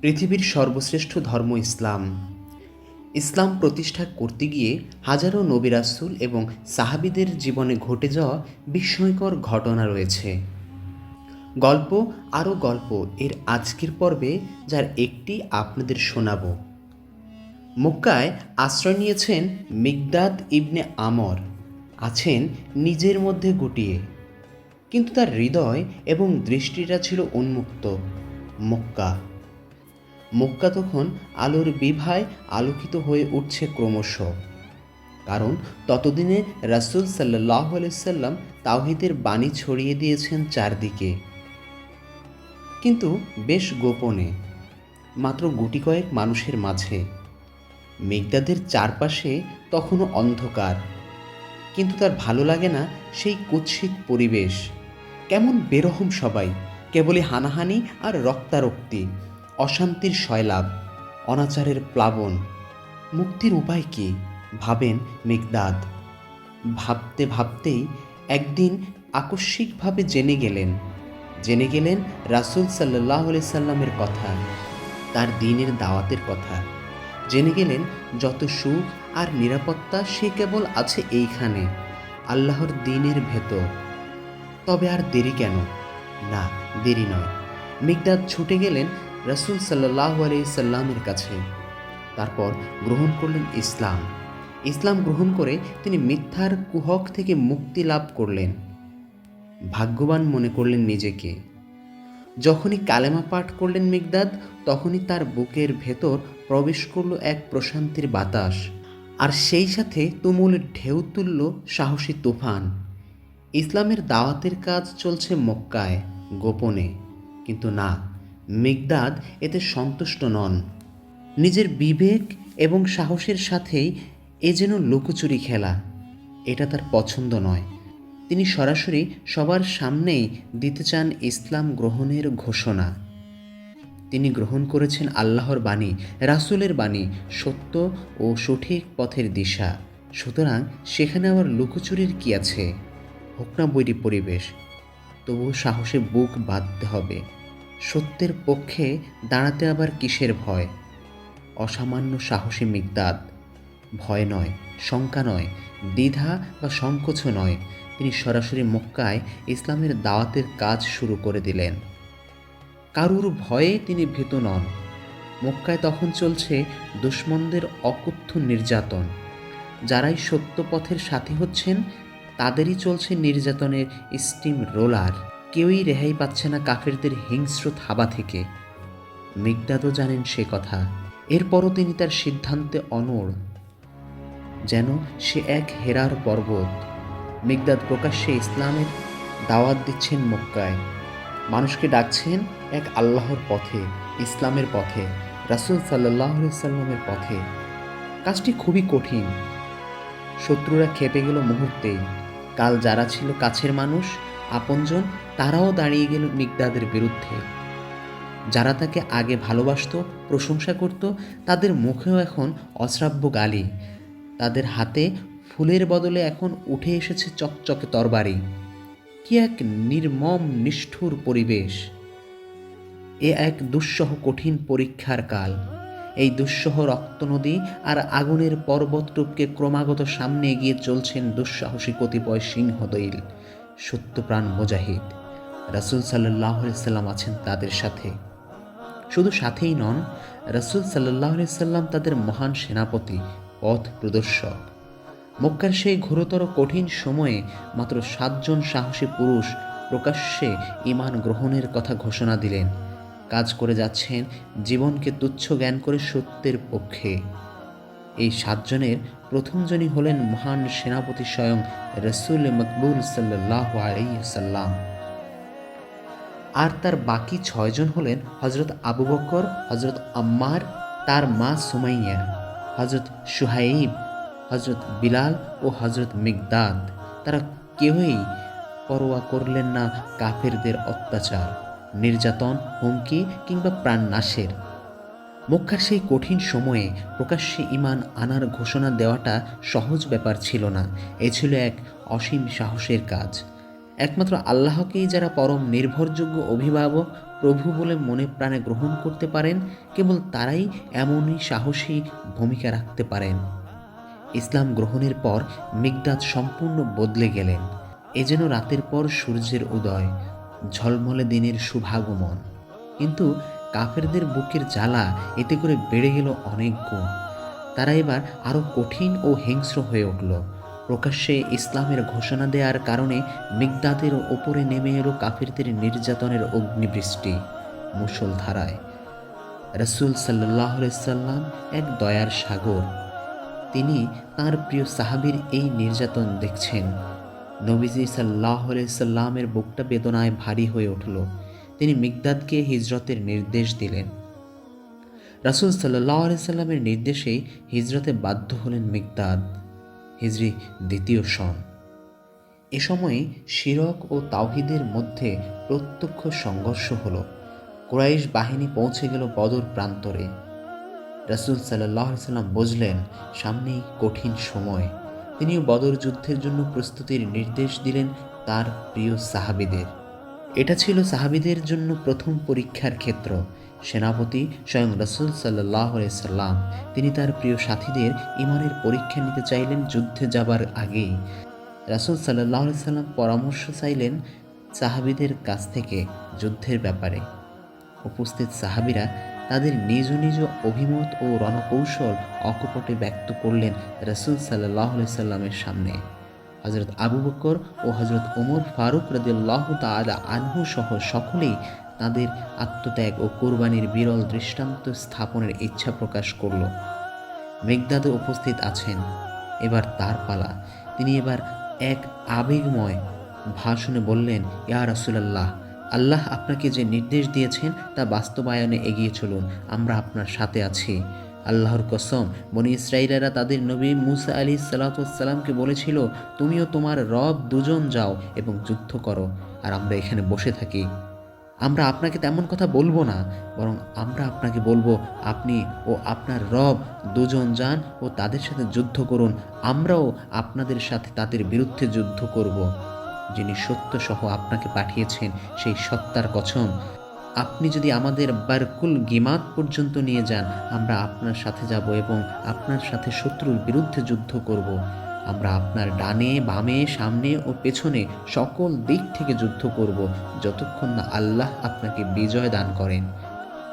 পৃথিবীর সর্বশ্রেষ্ঠ ধর্ম ইসলাম। ইসলাম প্রতিষ্ঠা করতে গিয়ে হাজারো নবিরাসুল এবং সাহাবিদের জীবনে ঘটে যাওয়া বিস্ময়কর ঘটনা রয়েছে। গল্প আরও গল্প এর আজকের পর্বে, যার একটি আপনাদের শোনাবো। মক্কায় আশ্রয় নিয়েছেন মিগদাদ ইবনে আমর। আছেন নিজের মধ্যে গুটিয়ে। কিন্তু তার হৃদয় এবং দৃষ্টিটা ছিল উন্মুক্ত। মক্কা মক্কা তখন আলোর বিভায় আলোকিত হয়ে উঠছে ক্রমশ। কারণ ততদিনে রাসুল সাল্লাহ সাল্লাম তাওহিদের বাণী ছড়িয়ে দিয়েছেন চারদিকে। কিন্তু বেশ গোপনে, মাত্র গুটি কয়েক মানুষের মাঝে। মেঘদাদের চারপাশে তখনও অন্ধকার। কিন্তু তার ভালো লাগে না সেই কুৎসিত পরিবেশ। কেমন বেরহম সবাই, কেবলই হানাহানি আর রক্তারক্তি। অশান্তির শয়লাভ অনাচারের প্লাবন। মুক্তির উপায় কি? ভাবেন মেঘদাদ ভাবতে ভাবতেই একদিন আকস্মিকভাবে জেনে গেলেন জেনে গেলেন রাসুল সাল্লাহ সাল্লামের কথা, তার দিনের দাওয়াতের কথা। জেনে গেলেন যত সুখ আর নিরাপত্তা সে কেবল আছে এইখানে, আল্লাহর দিনের ভেতর। তবে আর দেরি কেন? না, দেরি নয়। মিগদাদ ছুটে গেলেন রসুল সাল্লাহ সাল্লামের কাছে। তারপর গ্রহণ করলেন ইসলাম। ইসলাম গ্রহণ করে তিনি মিথ্যার কুহক থেকে মুক্তি লাভ করলেন। ভাগ্যবান মনে করলেন নিজেকে। যখনই কালেমা পাঠ করলেন মিগদাদ, তখনই তার বুকের ভেতর প্রবেশ করল এক প্রশান্তির বাতাস। আর সেই সাথে তুমুল ঢেউ তুলল সাহসী তুফান। ইসলামের দাওয়াতের কাজ চলছে মক্কায়, গোপনে। কিন্তু না মিগদাদ এতে সন্তুষ্ট নন। নিজের বিবেক এবং সাহসের সাথেই এ যেন লুকোচুরি খেলা। এটা তার পছন্দ নয়। তিনি সরাসরি সবার সামনেই দিতে চান ইসলাম গ্রহণের ঘোষণা। তিনি গ্রহণ করেছেন আল্লাহর বাণী, রাসুলের বাণী, সত্য ও সঠিক পথের দিশা। সুতরাং সেখানে আবার লুকোচুরির কি আছে? হোক না বৈরী পরিবেশ। তবুও সাহসে বুক বাঁধতে হবে। সত্যের পক্ষে দাঁড়াতে আবার কিসের ভয়? অসামান্য সাহসী মিগদাদ ভয় নয়, শঙ্কা নয়, দ্বিধা বা সংকোচ নয়। তিনি সরাসরি মক্কায় ইসলামের দাওয়াতের কাজ শুরু করে দিলেন। কারুর ভয়ে তিনি ভীত নন। মক্কায় তখন চলছে দুশ্মনদের অকথ্য নির্যাতন। যারাই সত্য পথের সাথী হচ্ছেন, তাদেরই চলছে নির্যাতনের স্টিম রোলার। কেউই রেহাই পাচ্ছে না কাফেরদের হিংস্র থাবা থেকে। মিগদাদও জানেন সে কথা। এরপরও তিনি তার সিদ্ধান্তে অনড়। যেন সে এক হেরার পর্বত। মিগদাদ প্রকাশ্যে ইসলামের দাওয়াত দিচ্ছেন মক্কায়। মানুষকে ডাকছেন এক আল্লাহর পথে, ইসলামের পথে, রাসুল সাল্লাহ সাল্লামের পথে। কাজটি খুবই কঠিন। শত্রুরা খেপে গেল মুহূর্তেই কাল যারা ছিল কাছের মানুষ আপনজন, তারাও দাঁড়িয়ে গেল মিগদাদের বিরুদ্ধে। যারা তাকে আগে ভালোবাসত, প্রশংসা করত, তাদের মুখেও এখন অশ্রাব্য গালি। তাদের হাতে ফুলের বদলে এখন উঠে এসেছে চকচকে তরবারি। কি এক নির্মম, নিষ্ঠুর পরিবেশ। এ এক দুঃসহ কঠিন পরীক্ষার কাল। এই দুঃসহ রক্তনদী আর আগুনের পর্বতরূপকে ক্রমাগত সামনে এগিয়ে চলছেন দুঃসাহসী কতিপয় সিংহদৈল। সত্যপ্রাণ মুজাহিদ। রাসুল সাল্লাহ সাল্লাম আছেন তাদের সাথে। শুধু সাথেই নন, রাসুল সাল্লাহ সাল্লাম তাদের মহান সেনাপতি, পথ প্রদর্শক। মক্কার সেই ঘোরতর কঠিন সময়ে মাত্র সাতজন সাহসী পুরুষ প্রকাশ্যে ইমান গ্রহণের কথা ঘোষণা দিলেন। কাজ করে যাচ্ছেন জীবনকে তুচ্ছ জ্ঞান করে সত্যের পক্ষে। এই সাতজনের প্রথমজনই হলেন মহান সেনাপতি স্বয়ং রসুল মকবুল সাল্লাহ আলাইসাল্লাম আর তার বাকি ছয়জন হলেন হজরত আবু বকর হজরত আম্মার, তার মা সুমাইয়া হজরত সুহাইব হজরত বিলাল ও হজরত মিগদাদ। তারা কেউই পরোয়া করলেন না কাফেরদের অত্যাচার, নির্যাতন, হুমকি কিংবা প্রাণ নাশের মক্কার সেই কঠিন সময়ে প্রকাশ্যে ইমান আনার ঘোষণা দেওয়াটা সহজ ব্যাপার ছিল না। এ ছিল এক অসীম সাহসের কাজ। একমাত্র আল্লাহকেই যারা পরম নির্ভরযোগ্য অভিভাবক, প্রভু বলে মনে প্রাণে গ্রহণ করতে পারেন, কেবল তারাই এমনই সাহসী ভূমিকা রাখতে পারেন। ইসলাম গ্রহণের পর মিগদাদ সম্পূর্ণ বদলে গেলেন। এ যেন রাতের পর সূর্যের উদয়, ঝলমলে দিনের শুভাগমন। কিন্তু কাফেরদের বুকের জ্বালা এতে করে বেড়ে গেল অনেক গুণ। তারা এবার আরও কঠিন ও হিংস্র হয়ে উঠল। প্রকাশ্যে ইসলামের ঘোষণা দেওয়ার কারণে মিগদাদের ওপরে নেমে এলো কাফিরদের নির্যাতনের অগ্নিবৃষ্টি মুষলধারায়। রসুল সাল্লাহ সাল্লাম এক দয়ার সাগর। তিনি তার প্রিয় সাহাবীর এই নির্যাতন দেখছেন। নবীজি সাল্লাহ সাল্লামের বুকটা বেদনায় ভারী হয়ে উঠল। তিনি মিগদাদকে হিজরতের নির্দেশ দিলেন। রাসুল সাল্লাহ সাল্লামের নির্দেশেই হিজরতে বাধ্য হলেন মিগদাদ, হিজরি দ্বিতীয় সন। এ সময়ে শিরক ও তাওহিদের মধ্যে প্রত্যক্ষ সংঘর্ষ হল। কুরাইশ বাহিনী পৌঁছে গেল বদর প্রান্তরে। রাসুল সাল্লাহ সাল্লাম বুঝলেন, সামনেই কঠিন সময়। তিনিও বদর যুদ্ধের জন্য প্রস্তুতির নির্দেশ দিলেন তার প্রিয় সাহাবিদের। এটা ছিল সাহাবিদের জন্য প্রথম পরীক্ষার ক্ষেত্র। সেনাপতি স্বয়ং রসুল সাল্লাহ সাল্লাম, তিনি তার প্রিয় সাথীদের ইমানের পরীক্ষা নিতে চাইলেন যুদ্ধে যাবার আগেই রাসুল সাল্লাহ সাল্লাম পরামর্শ চাইলেন সাহাবিদের কাছ থেকে যুদ্ধের ব্যাপারে। উপস্থিত সাহাবিরা তাদের নিজ নিজ অভিমত ও রণকৌশল অকপটে ব্যক্ত করলেন রসুল সাল্লাহ সাল্লামের সামনে। হজরত আবু বকর ও হজরত ওমর ফারুক রদিয়াল্লাহ তালা আনহু সহ সকলেই তাদের আত্মত্যাগ ও কোরবানির বিরল দৃষ্টান্ত স্থাপনের ইচ্ছা প্রকাশ করল। মেঘদাদ উপস্থিত আছেন। এবার তার পালা। তিনি এবার এক আবেগময় ভাষণে বললেন, ইয়া রাসুলাল্লাহ, আল্লাহ আপনাকে যে নির্দেশ দিয়েছেন তা বাস্তবায়নে এগিয়ে চলুন, আমরা আপনার সাথে আছি। আল্লাহর কসম, বনি ইসরাইলেরা তাদের নবী মুসা আলী সালাতামকে বলেছিল, তুমিও তোমার রব দুজন যাও এবং যুদ্ধ করো, আর আমরা এখানে বসে থাকি। আমরা আপনাকে তেমন কথা বলব না, বরং আমরা আপনাকে বলব, আপনি ও আপনার রব দুজন যান ও তাদের সাথে যুদ্ধ করুন, আমরাও আপনাদের সাথে তাদের বিরুদ্ধে যুদ্ধ করব। যিনি সত্য সহ আপনাকে পাঠিয়েছেন, সেই সত্তার কসম। আপনি যদি আমাদের বারকুল গিমাত পর্যন্ত নিয়ে যান, আমরা আপনার সাথে যাব এবং আপনার সাথে শত্রুর বিরুদ্ধে যুদ্ধ করব। আমরা আপনার ডানে, বামে, সামনে ও পেছনে সকল দিক থেকে যুদ্ধ করব, যতক্ষণ না আল্লাহ আপনাকে বিজয় দান করেন।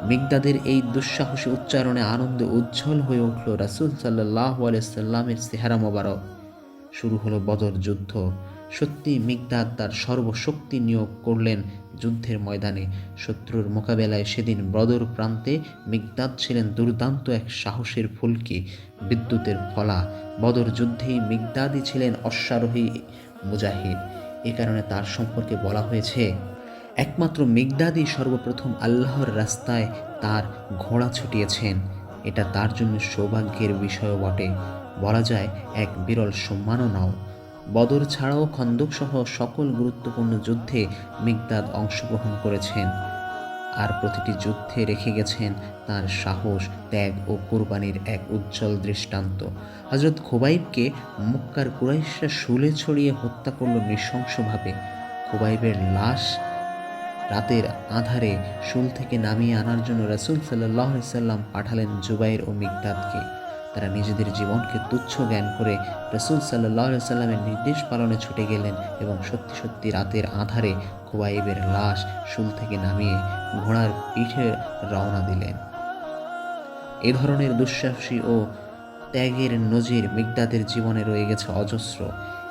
মিগদাদের এই দুঃসাহসী উচ্চারণে আনন্দে উজ্জ্বল হয়ে উঠল রাসুল সাল্লাহ সাল্লামের চেহারা মোবারক। শুরু হলো বদর যুদ্ধ। সত্যি মিগদাদ তার সর্বশক্তি নিয়োগ করলেন যুদ্ধের ময়দানে। শত্রুর মোকাবেলায় সেদিন ব্রদর প্রান্তে মিগদাদ ছিলেন দুর্দান্ত এক সাহসের ফুলকি। বিদ্যুতের ফলা, বদর যুদ্ধেই মিগদাদই ছিলেন অশ্বারোহী মুজাহিদ। এ কারণে তার সম্পর্কে বলা হয়েছে, একমাত্র মিগদাদই সর্বপ্রথম আল্লাহর রাস্তায় তার ঘোড়া ছুটিয়েছেন। এটা তার জন্য সৌভাগ্যের বিষয়ও বটে। বলা যায়, এক বিরল সম্মানও নাও। বদর ছাড়াও খন্দক সহ সকল গুরুত্বপূর্ণ যুদ্ধে মিগদাদ অংশগ্রহণ করেছেন। আর প্রতিটি যুদ্ধে রেখে গেছেন তার সাহস, ত্যাগ ও কোরবানির এক উজ্জ্বল দৃষ্টান্ত। হজরত খোবাইবকে মুক্কার কুরাইশরা শুলে ছড়িয়ে হত্যা করল নৃশংসভাবে। খোবাইবের লাশ রাতের আধারে শুল থেকে নামিয়ে আনার জন্য রাসুল সাল্লাহ সাল্লাম পাঠালেন জুবাইর ও মিগদাদকে। তারা নিজেদের জীবনকে তুচ্ছ জ্ঞান করে রসুল সাল্লাহ সাল্লামের নির্দেশ পালনে ছুটে গেলেন এবং সত্যি সত্যি রাতের আধারে খুবাইবের লাশ শুল থেকে নামিয়ে ঘোড়ার পিঠে রওনা দিলেন। এ ধরনের দুঃসাহসী ও ত্যাগের নজির মিগদাদের জীবনে রয়ে গেছে অজস্র।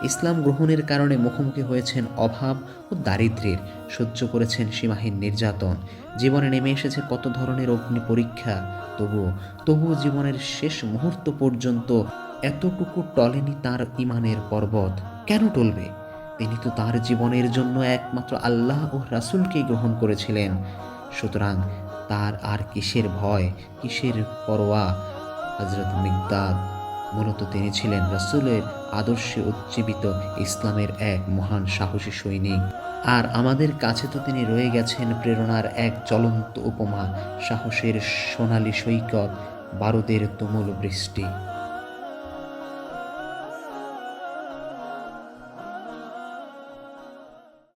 ইসলাম গ্রহণের কারণে মুখোমুখি হয়েছেন অভাব ও দারিদ্র্যের সহ্য করেছেন সীমাহীন নির্যাতন। জীবনে নেমে এসেছে কত ধরনের অগ্নি পরীক্ষা? তবুও তবুও জীবনের শেষ মুহূর্ত পর্যন্ত এতটুকু টলেনি তার ইমানের পর্বত। কেন টলবে? তিনি তো তার জীবনের জন্য একমাত্র আল্লাহ ও রাসুলকেই গ্রহণ করেছিলেন। সুতরাং তার আর কিসের ভয়, কিসের পরোয়া? হজরত মিগদাদ মূলত তিনি ছিলেন রসুলের আদর্শে উজ্জীবিত ইসলামের এক মহান সাহসী সৈনিক। আর আমাদের কাছে তো তিনি রয়ে গেছেন প্রেরণার এক চলন্ত উপমা, সাহসের সোনালি সৈকত, বারুদের তুমুল বৃষ্টি।